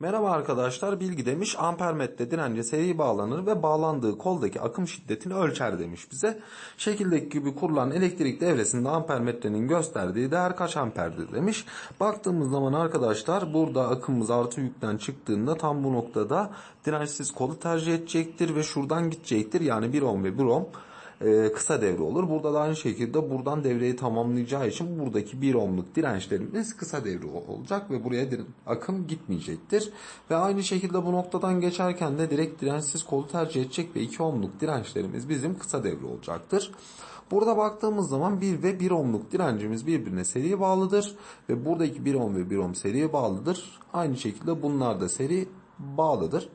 Merhaba arkadaşlar bilgi demiş ampermetre dirence seri bağlanır ve bağlandığı koldaki akım şiddetini ölçer demiş bize. Şekildeki gibi kurulan elektrik devresinde ampermetrenin gösterdiği değer kaç amperdir demiş. Baktığımız zaman arkadaşlar burada akımımız artı yükten çıktığında tam bu noktada dirençsiz kolu tercih edecektir ve şuradan gidecektir. Yani 1 ohm ve 1 ohm e, kısa devre olur. Burada da aynı şekilde buradan devreyi tamamlayacağı için buradaki 1 ohmluk dirençlerimiz kısa devre olacak ve buraya akım gitmeyecektir. Ve aynı şekilde bu noktadan geçerken de direkt dirençsiz kolu tercih edecek ve 2 ohmluk dirençlerimiz bizim kısa devre olacaktır. Burada baktığımız zaman 1 ve 1 ohmluk direncimiz birbirine seri bağlıdır. Ve buradaki 1 ohm ve 1 ohm seri bağlıdır. Aynı şekilde bunlar da seri bağlıdır.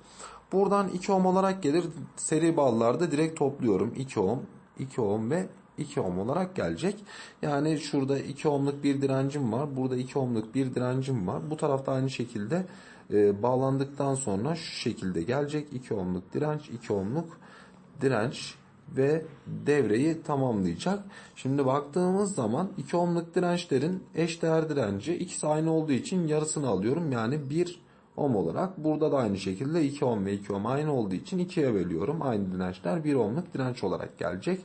Buradan 2 ohm olarak gelir. Seri bağlılarda direkt topluyorum. 2 ohm, 2 ohm ve 2 ohm olarak gelecek. Yani şurada 2 ohmluk bir direncim var. Burada 2 ohmluk bir direncim var. Bu tarafta aynı şekilde e, bağlandıktan sonra şu şekilde gelecek. 2 ohmluk direnç, 2 ohmluk direnç ve devreyi tamamlayacak. Şimdi baktığımız zaman 2 ohmluk dirençlerin eşdeğer direnci ikisi aynı olduğu için yarısını alıyorum. Yani 1 ohm olarak. Burada da aynı şekilde 2 ohm ve 2 ohm aynı olduğu için 2'ye bölüyorum. Aynı dirençler 1 ohmluk direnç olarak gelecek.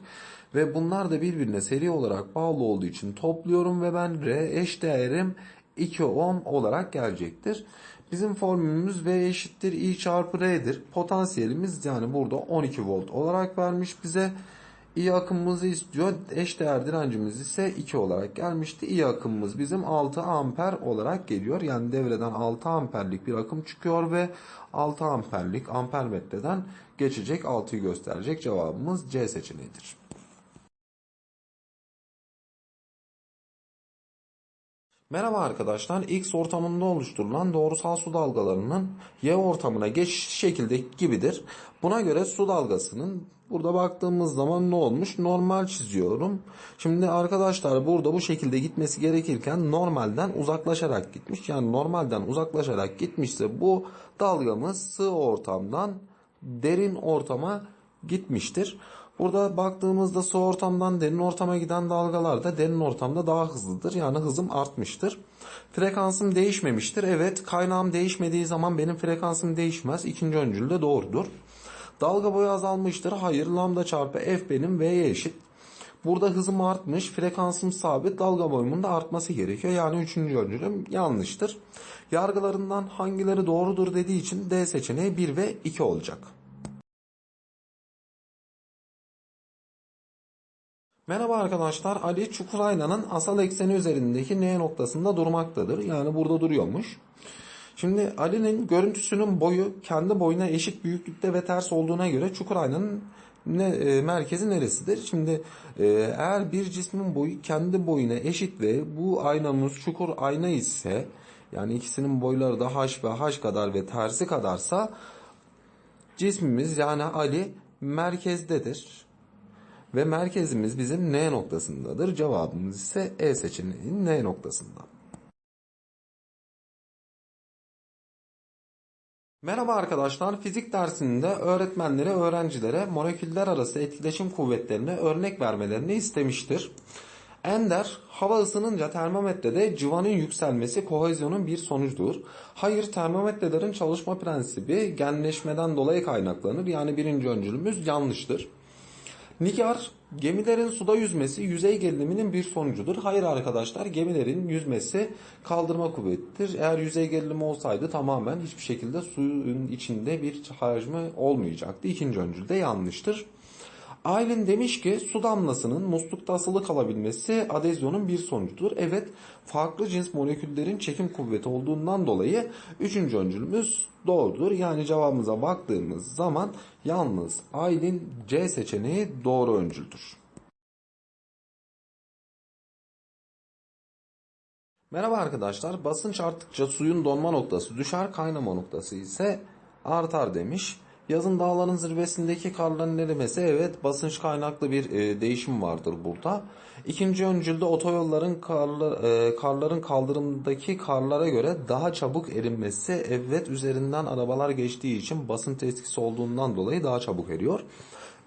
Ve bunlar da birbirine seri olarak bağlı olduğu için topluyorum ve ben R eş değerim 2 ohm olarak gelecektir. Bizim formülümüz V eşittir I çarpı R'dir. Potansiyelimiz yani burada 12 volt olarak vermiş bize. İ akımımızı istiyor. Eşdeğer direncimiz ise 2 olarak gelmişti. İ akımımız bizim 6 amper olarak geliyor. Yani devreden 6 amperlik bir akım çıkıyor ve 6 amperlik ampermetreden geçecek 6'yı gösterecek cevabımız C seçeneğidir. Merhaba arkadaşlar. X ortamında oluşturulan doğrusal su dalgalarının Y ortamına geçiş şekilde gibidir. Buna göre su dalgasının burada baktığımız zaman ne olmuş? Normal çiziyorum. Şimdi arkadaşlar burada bu şekilde gitmesi gerekirken normalden uzaklaşarak gitmiş. Yani normalden uzaklaşarak gitmişse bu dalgamız sığ ortamdan derin ortama gitmiştir. Burada baktığımızda su ortamdan derin ortama giden dalgalar da derin ortamda daha hızlıdır. Yani hızım artmıştır. Frekansım değişmemiştir. Evet kaynağım değişmediği zaman benim frekansım değişmez. İkinci öncül de doğrudur. Dalga boyu azalmıştır. Hayır lambda çarpı f benim v'ye eşit. Burada hızım artmış, frekansım sabit, dalga boyumun da artması gerekiyor. Yani üçüncü öncülüm yanlıştır. Yargılarından hangileri doğrudur dediği için D seçeneği 1 ve 2 olacak. Merhaba arkadaşlar. Ali çukur aynanın asal ekseni üzerindeki N noktasında durmaktadır. Yani burada duruyormuş. Şimdi Ali'nin görüntüsünün boyu kendi boyuna eşit büyüklükte ve ters olduğuna göre çukur aynanın ne, e, merkezi neresidir? Şimdi e, eğer bir cismin boyu kendi boyuna eşit ve bu aynamız çukur ayna ise yani ikisinin boyları da h ve h kadar ve tersi kadarsa cismimiz yani Ali merkezdedir. Ve merkezimiz bizim N noktasındadır. Cevabımız ise E seçeneğinin N noktasında. Merhaba arkadaşlar. Fizik dersinde öğretmenlere öğrencilere moleküller arası etkileşim kuvvetlerine örnek vermelerini istemiştir. Ender, hava ısınınca termometrede civanın yükselmesi kohezyonun bir sonucudur. Hayır, termometrelerin çalışma prensibi genleşmeden dolayı kaynaklanır. Yani birinci öncülümüz yanlıştır. Nigar, gemilerin suda yüzmesi yüzey geriliminin bir sonucudur. Hayır arkadaşlar, gemilerin yüzmesi kaldırma kuvvetidir. Eğer yüzey gerilimi olsaydı tamamen hiçbir şekilde suyun içinde bir hacmi olmayacaktı. İkinci öncül de yanlıştır. Aylin demiş ki su damlasının muslukta asılı kalabilmesi adezyonun bir sonucudur. Evet farklı cins moleküllerin çekim kuvveti olduğundan dolayı üçüncü öncülümüz doğrudur. Yani cevabımıza baktığımız zaman yalnız Aylin C seçeneği doğru öncüldür. Merhaba arkadaşlar. Basınç arttıkça suyun donma noktası düşer, kaynama noktası ise artar demiş. Yazın dağların zirvesindeki karların erimesi evet basınç kaynaklı bir e, değişim vardır burada. İkinci öncülde otoyolların karlı, e, karların kaldırımdaki karlara göre daha çabuk erinmesi evet üzerinden arabalar geçtiği için basınç etkisi olduğundan dolayı daha çabuk eriyor.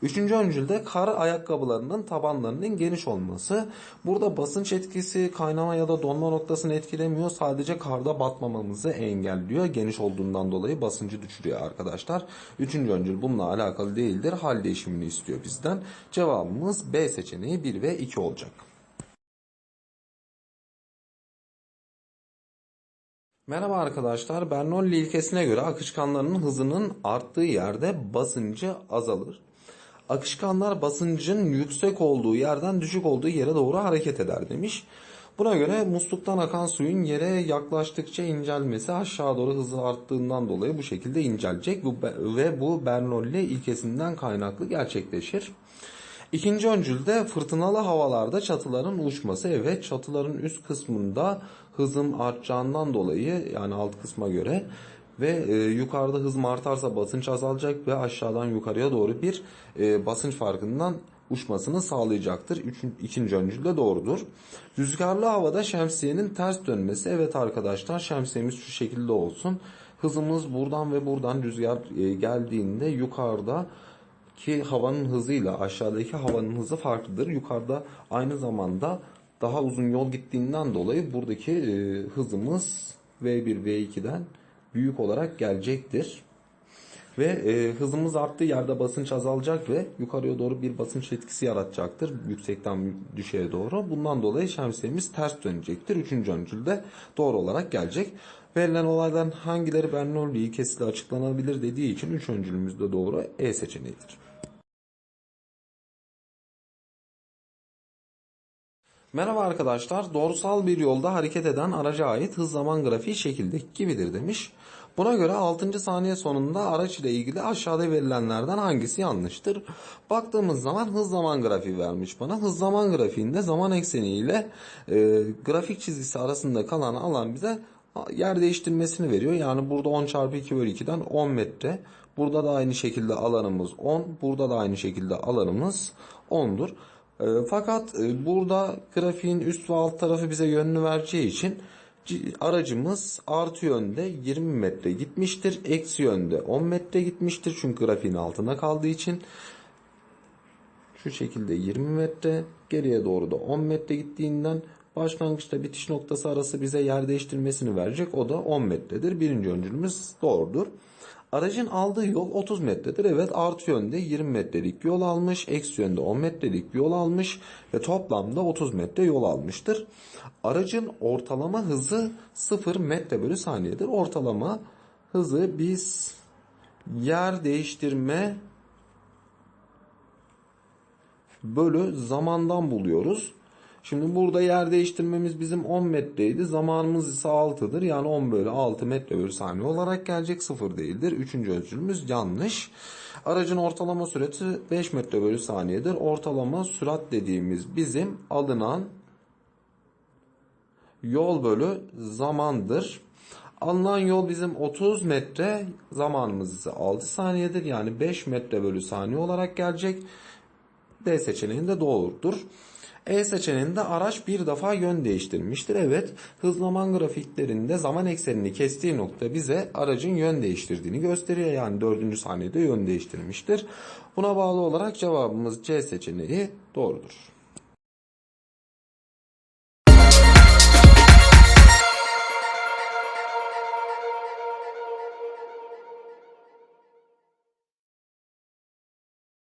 Üçüncü öncülde kar ayakkabılarının tabanlarının geniş olması. Burada basınç etkisi kaynama ya da donma noktasını etkilemiyor. Sadece karda batmamamızı engelliyor. Geniş olduğundan dolayı basıncı düşürüyor arkadaşlar. Üçüncü öncül bununla alakalı değildir. Hal değişimini istiyor bizden. Cevabımız B seçeneği 1 ve 2 olacak. Merhaba arkadaşlar. Bernoulli ilkesine göre akışkanların hızının arttığı yerde basıncı azalır. Akışkanlar basıncın yüksek olduğu yerden düşük olduğu yere doğru hareket eder demiş. Buna göre musluktan akan suyun yere yaklaştıkça incelmesi aşağı doğru hızı arttığından dolayı bu şekilde incelecek ve bu Bernoulli ilkesinden kaynaklı gerçekleşir. İkinci öncülde fırtınalı havalarda çatıların uçması. Evet çatıların üst kısmında hızım artacağından dolayı yani alt kısma göre ve e, yukarıda hızım artarsa basınç azalacak ve aşağıdan yukarıya doğru bir e, basınç farkından uçmasını sağlayacaktır. Üçün, ikinci öncül de doğrudur. Rüzgarlı havada şemsiyenin ters dönmesi. Evet arkadaşlar şemsiyemiz şu şekilde olsun. Hızımız buradan ve buradan rüzgar e, geldiğinde yukarıda ki havanın hızıyla aşağıdaki havanın hızı farklıdır. Yukarıda aynı zamanda daha uzun yol gittiğinden dolayı buradaki e, hızımız V1 V2'den büyük olarak gelecektir. Ve e, hızımız arttığı yerde basınç azalacak ve yukarıya doğru bir basınç etkisi yaratacaktır. Yüksekten düşeye doğru. Bundan dolayı şemsiyemiz ters dönecektir. Üçüncü öncülde doğru olarak gelecek. Verilen olaydan hangileri Bernoulli ilkesiyle açıklanabilir dediği için üç öncülümüz de doğru E seçeneğidir. Merhaba arkadaşlar. Doğrusal bir yolda hareket eden araca ait hız zaman grafiği şekildeki gibidir demiş. Buna göre 6. saniye sonunda araç ile ilgili aşağıda verilenlerden hangisi yanlıştır? Baktığımız zaman hız zaman grafiği vermiş bana. Hız zaman grafiğinde zaman ekseni ile e, grafik çizgisi arasında kalan alan bize yer değiştirmesini veriyor. Yani burada 10 çarpı 2 bölü 2'den 10 metre. Burada da aynı şekilde alanımız 10. Burada da aynı şekilde alanımız 10'dur. E, fakat e, burada grafiğin üst ve alt tarafı bize yönünü vereceği için aracımız artı yönde 20 metre gitmiştir. Eksi yönde 10 metre gitmiştir. Çünkü grafiğin altında kaldığı için şu şekilde 20 metre geriye doğru da 10 metre gittiğinden başlangıçta bitiş noktası arası bize yer değiştirmesini verecek. O da 10 metredir. Birinci öncülümüz doğrudur. Aracın aldığı yol 30 metredir. Evet artı yönde 20 metrelik yol almış. Eksi yönde 10 metrelik yol almış. Ve toplamda 30 metre yol almıştır. Aracın ortalama hızı 0 metre bölü saniyedir. Ortalama hızı biz yer değiştirme bölü zamandan buluyoruz. Şimdi burada yer değiştirmemiz bizim 10 metreydi. Zamanımız ise 6'dır. Yani 10 bölü 6 metre bölü saniye olarak gelecek. 0 değildir. Üçüncü ölçümümüz yanlış. Aracın ortalama sürati 5 metre bölü saniyedir. Ortalama sürat dediğimiz bizim alınan yol bölü zamandır. Alınan yol bizim 30 metre, zamanımız ise 6 saniyedir. Yani 5 metre bölü saniye olarak gelecek. D seçeneğinde doğrudur. E seçeneğinde araç bir defa yön değiştirmiştir. Evet, hız zaman grafiklerinde zaman eksenini kestiği nokta bize aracın yön değiştirdiğini gösteriyor. Yani 4. saniyede yön değiştirmiştir. Buna bağlı olarak cevabımız C seçeneği doğrudur.